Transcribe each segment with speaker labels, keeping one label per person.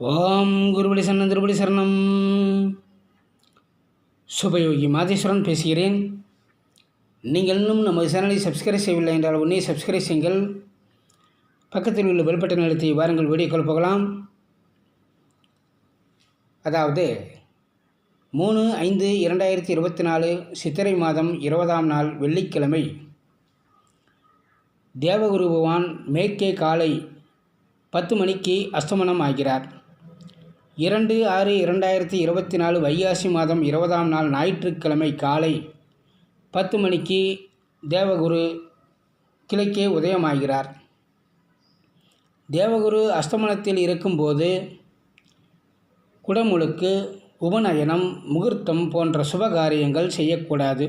Speaker 1: ஓம் குருபலி சரணம் திருபலி சரணம். சுபயோகி மாதேஸ்வரன் பேசுகிறேன். நீங்கள் இன்னும் நமது சேனலை சப்ஸ்கிரைப் செய்யவில்லை என்றால் உடனே சப்ஸ்கிரைப் செய்யுங்கள். பக்கத்தில் உள்ள பெல் பட்டன் அழுத்தி வாருங்கள் வீடியோக்கள் போகலாம். அதாவது மூணு ஐந்து இரண்டாயிரத்தி இருபத்தி நாலு சித்திரை மாதம் இருபதாம் நாள் வெள்ளிக்கிழமை. தேவகுரு பகவான் மேற்கே காலை பத்து மணிக்கு அஸ்தமனம் ஆகிறார். இரண்டு ஆறு இரண்டாயிரத்தி இருபத்தி நாலு வைகாசி மாதம் இருபதாம் நாள் ஞாயிற்றுக்கிழமை காலை பத்து மணிக்கு தேவகுரு கிழக்கே உதயமாகிறார். தேவகுரு அஸ்தமனத்தில் இருக்கும்போது குடமுழுக்கு உபநயனம் முகூர்த்தம் போன்ற சுபகாரியங்கள் செய்யக்கூடாது.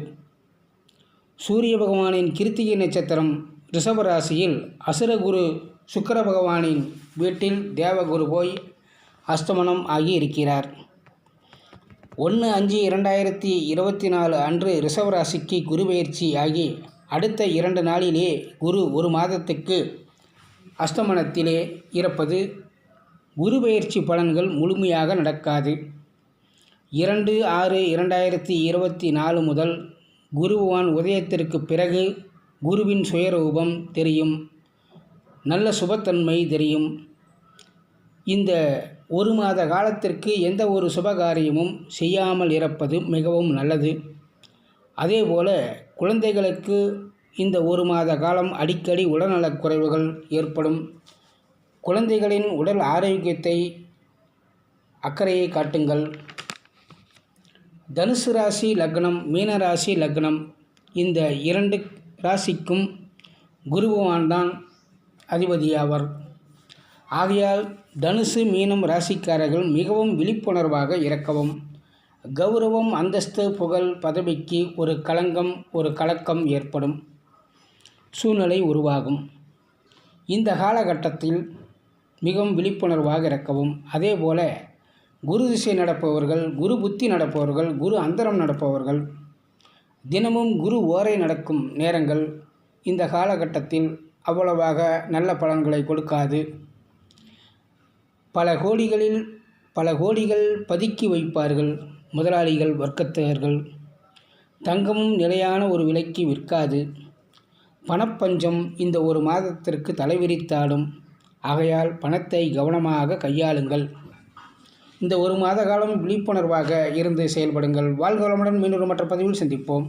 Speaker 1: சூரிய பகவானின் கிருத்திகை நட்சத்திரம் ரிஷபராசியில் அசுரகுரு சுக்கர பகவானின் வீட்டில் தேவகுரு போய் அஸ்தமனம் ஆகி இருக்கிறார் ஒன்று அஞ்சு இரண்டாயிரத்தி இருபத்தி நாலு அன்று ரிஷவராசிக்கு குரு பயிற்சி ஆகி அடுத்த இரண்டு நாளிலே குரு ஒரு மாதத்துக்கு அஸ்தமனத்திலே இருப்பது குரு பயிற்சி பலன்கள் முழுமையாக நடக்காது. இரண்டு ஆறு இரண்டாயிரத்தி இருபத்தி நாலு முதல் குருவான் உதயத்திற்கு பிறகு குருவின் சுயரூபம் தெரியும் நல்ல சுபத்தன்மை தெரியும். இந்த ஒரு மாத காலத்திற்கு எந்த ஒரு சுபகாரியமும் செய்யாமல் இருப்பது மிகவும் நல்லது. அதேபோல குழந்தைகளுக்கு இந்த ஒரு மாத காலம் அடிக்கடி உடல்நலக் குறைவுகள் ஏற்படும். குழந்தைகளின் உடல் ஆரோக்கியத்தை அக்கறையை காட்டுங்கள். தனுசு ராசி லக்னம் மீன ராசி லக்னம் இந்த இரண்டு ராசிக்கும் குருபகவான் தான் அதிபதியாவர். ஆகையால் தனுசு மீனம் ராசிக்காரர்கள் மிகவும் விழிப்புணர்வாக இறக்கவும் கௌரவம் அந்தஸ்து புகழ் பதவிக்கு ஒரு களங்கம் ஒரு கலக்கம் ஏற்படும் சூழ்நிலை உருவாகும். இந்த காலகட்டத்தில் மிகவும் விழிப்புணர்வாக இருக்கவும் அதே போல குரு திசை நடப்பவர்கள் குரு புத்தி நடப்பவர்கள் குரு அந்தரம் நடப்பவர்கள் தினமும் குரு ஓரை நடக்கும் நேரங்கள் இந்த காலகட்டத்தில் அவ்வளவாக நல்ல பலன்களை கொடுக்காது. பல கோடிகளில் பல கோடிகள் பதுக்கி வைப்பார்கள் முதலாளிகள் வர்க்கத்தகர்கள் தங்கமும் நிலையான ஒரு விலைக்கு விற்காது. பணப்பஞ்சம் இந்த ஒரு மாதத்திற்கு தலைவிரித்தாடும் ஆகையால் பணத்தை கவனமாக கையாளுங்கள். இந்த ஒரு மாத காலம் விழிப்புணர்வாக இருந்து செயல்படுங்கள். வாழ்க வளமுடன் மீண்டும் மற்ற பதிவில் சந்திப்போம்.